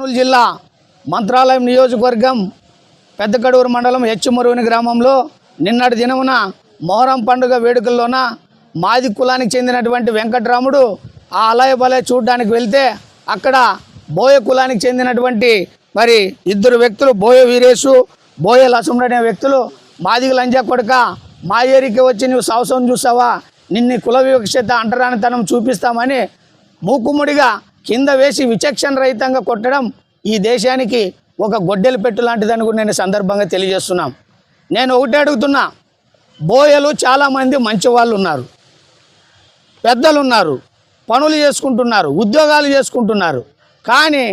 కర్నూలు జిల్లా మంత్రాలయం నియోజకవర్గం పెద్దకడూరు మండలం హెచ్చుమరువుని గ్రామంలో నిన్నటి దినమున మొహరం పండుగ వేడుకల్లోన మాది కులానికి చెందినటువంటి వెంకట్రాముడు ఆ అలయ బలయ చూడడానికి వెళ్తే అక్కడ బోయ కులానికి చెందినటువంటి మరి ఇద్దరు వ్యక్తులు బోయ వీరేషు బోయ లసముడు అనే వ్యక్తులు మాదిగ లంజా కొడక మా ఏరికి వచ్చి నువ్వు సంవత్సరం చూసావా? నిన్ని కుల వివక్షత అంటరానితనం చూపిస్తామని మూకుముడిగా కింద వేసి విచక్షణ రహితంగా కొట్టడం ఈ దేశానికి ఒక గొడ్డెలు పెట్టు లాంటిదని కూడా నేను సందర్భంగా తెలియజేస్తున్నాం. నేను ఒకటి అడుగుతున్నా బోయలు చాలామంది మంచి వాళ్ళు ఉన్నారు. పెద్దలు ఉన్నారు పనులు చేసుకుంటున్నారు ఉద్యోగాలు చేసుకుంటున్నారు. కానీ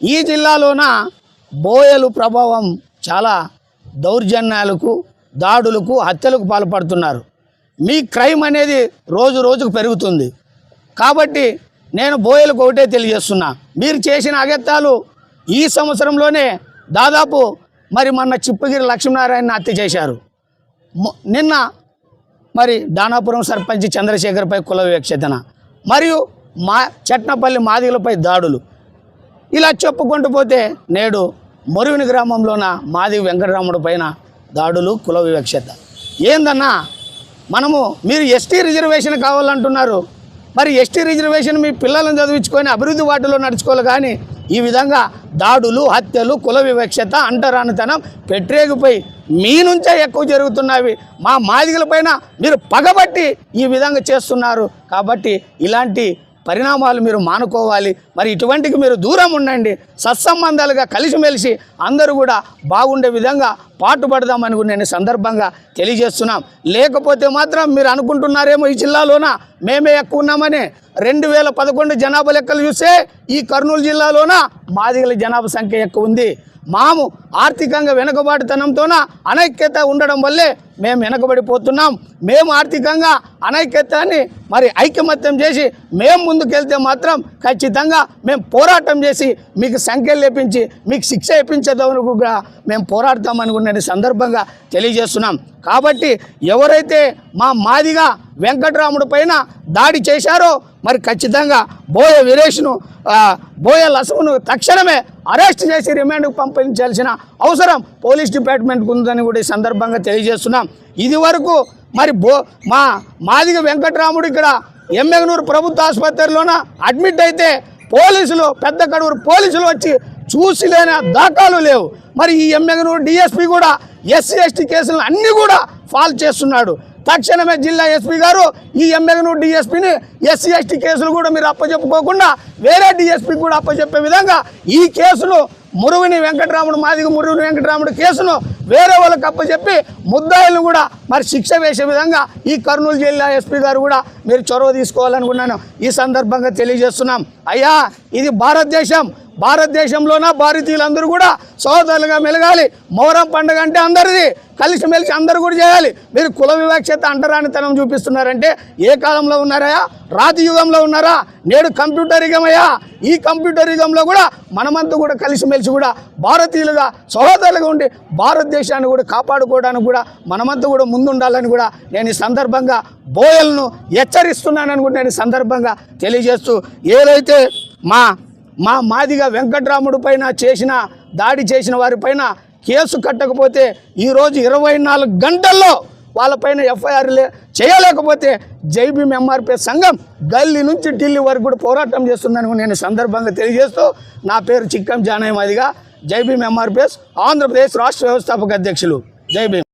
ఈ జిల్లాలోన బోయలు ప్రభావం చాలా దౌర్జన్యాలకు దాడులకు హత్యలకు పాల్పడుతున్నారు. మీ క్రైమ్ అనేది రోజు రోజుకు పెరుగుతుంది. కాబట్టి నేను బోయలకు ఒకటే తెలియజేస్తున్నా. మీరు చేసిన అగత్యాలు ఈ సంవత్సరంలోనే దాదాపు మరి మొన్న చిప్పగిరి లక్ష్మీనారాయణ హత్య చేశారు. నిన్న మరి దానాపురం సర్పంచ్ చంద్రశేఖర్పై కుల వివక్షతన మరియు మా చట్నపల్లి మాదిగలపై దాడులు. ఇలా చెప్పుకుంటూ పోతే నేడు మరువిని గ్రామంలోన మాది వెంకటరాముడు పైన దాడులు కుల వివక్షత. ఏందన్నా మనము మీరు ఎస్టీ రిజర్వేషన్ కావాలంటున్నారు. మరి ఎస్టీ రిజర్వేషన్ మీ పిల్లలను చదివించుకొని అభివృద్ధి వాటిలో నడుచుకోవాలి కానీ ఈ విధంగా దాడులు హత్యలు కుల వివక్షత అంటరానితనం పెట్టరేగిపోయి మీ నుంచే ఎక్కువ జరుగుతున్నవి. మా మాదిగలపైన మీరు పగబట్టి ఈ విధంగా చేస్తున్నారు. కాబట్టి ఇలాంటి పరిణామాలు మీరు మానుకోవాలి. మరి ఇటువంటికి మీరు దూరం ఉండండి. సత్సంబంధాలుగా కలిసిమెలిసి అందరూ కూడా బాగుండే విధంగా పాటుపడదామని నేను సందర్భంగా తెలియజేస్తున్నాం. లేకపోతే మాత్రం మీరు అనుకుంటున్నారేమో ఈ జిల్లాలోన? మేమే ఎక్కువ ఉన్నామని రెండు వేల పదకొండు జనాభా లెక్కలు చూస్తే ఈ కర్నూలు జిల్లాలోన? మాదిగల జనాభా సంఖ్య ఎక్కువ ఉంది. మాము ఆర్థికంగా వెనుకబాటుతనంతోన అనైక్యత ఉండడం వల్లే మేము వెనకబడిపోతున్నాం. మేము ఆర్థికంగా అనైక్యతని మరి ఐకమత్యం చేసి మేము ముందుకెళ్తే మాత్రం ఖచ్చితంగా మేము పోరాటం చేసి మీకు సంఖ్యలు లేపించి మీకు శిక్ష ఇప్పించేదామని కూడా మేము పోరాడతామని సందర్భంగా తెలియజేస్తున్నాం. కాబట్టి ఎవరైతే మా మాదిగా వెంకటరాముడు పైన దాడి చేశారో మరి ఖచ్చితంగా బోయ వీరేష్ను బోయ లసమును తక్షణమే అరెస్ట్ చేసి రిమాండ్కు పంపించాల్సిన అవసరం పోలీస్ డిపార్ట్మెంట్కి ఉందని కూడా ఈ సందర్భంగా తెలియజేస్తున్నాం. ఇది వరకు మరి బో మా మాదిగ వెంకటరాముడు ఇక్కడ ఎమ్మెగనూరు ప్రభుత్వ ఆసుపత్రిలోన అడ్మిట్ అయితే పోలీసులు పెద్ద కడూరు పోలీసులు వచ్చి చూసి లేని దాఖలు లేవు. మరి ఈ ఎమ్మెగనూరు డిఎస్పీ కూడా ఎస్సీ ఎస్టీ కేసులను అన్నీ కూడా ఫాల్ చేస్తున్నాడు. తక్షణమే జిల్లా ఎస్పీ గారు ఈ ఎమ్మెల్యేను డిఎస్పీని ఎస్సీ ఎస్టీ కేసులు కూడా మీరు అప్పచెప్పుకోకుండా వేరే డిఎస్పీకి కూడా అప్పచెప్పే విధంగా ఈ కేసును మురువిని వెంకటరాముడు మాదిగ మురువిని వెంకటరాముడు కేసును వేరే వాళ్ళకి అప్పచెప్పి ముద్దాయిలను కూడా మరి శిక్ష వేసే విధంగా ఈ కర్నూలు జిల్లా ఎస్పీ గారు కూడా మీరు చొరవ తీసుకోవాలనుకున్నాను. ఈ సందర్భంగా తెలియజేస్తున్నాం. అయ్యా ఇది భారతదేశం. భారతదేశంలోన? భారతీయులందరూ కూడా సోదరులుగా మెలగాలి. మొహరం పండుగ అంటే అందరిది. కలిసిమెలిసి అందరూ కూడా చేయాలి. మీరు కుల వివక్షత అంటరానితనం చూపిస్తున్నారంటే ఏ కాలంలో ఉన్నారా? రాతి యుగంలో ఉన్నారా? నేడు కంప్యూటర్ యుగమయ్యా. ఈ కంప్యూటర్ యుగంలో కూడా మనమంతా కూడా కలిసిమెలిసి కూడా భారతీయులుగా సహోదరులుగా ఉండి భారతదేశాన్ని కూడా కాపాడుకోవడానికి కూడా మనమంతా కూడా ముందుండాలని కూడా నేను ఈ సందర్భంగా బోయలను హెచ్చరిస్తున్నానని కూడా నేను సందర్భంగా తెలియజేస్తూ ఏదైతే మా మా మాదిగా వెంకట్రాముడు పైన చేసిన దాడి చేసిన వారిపైన కేసు కట్టకపోతే ఈరోజు ఇరవై నాలుగు గంటల్లో వాళ్ళపైన ఎఫ్ఐఆర్ చేయలేకపోతే జైబీఎం ఎంఆర్పీ సంఘం గల్లీ నుంచి ఢిల్లీ వరకు కూడా పోరాటం చేస్తుందని నేను సందర్భంగా తెలియజేస్తూ నా పేరు చిక్కం జానయ్య మాదిగా జైబీఎం ఎంఆర్పిఎస్ ఆంధ్రప్రదేశ్ రాష్ట్ర వ్యవస్థాపక అధ్యక్షులు. జైబీఎం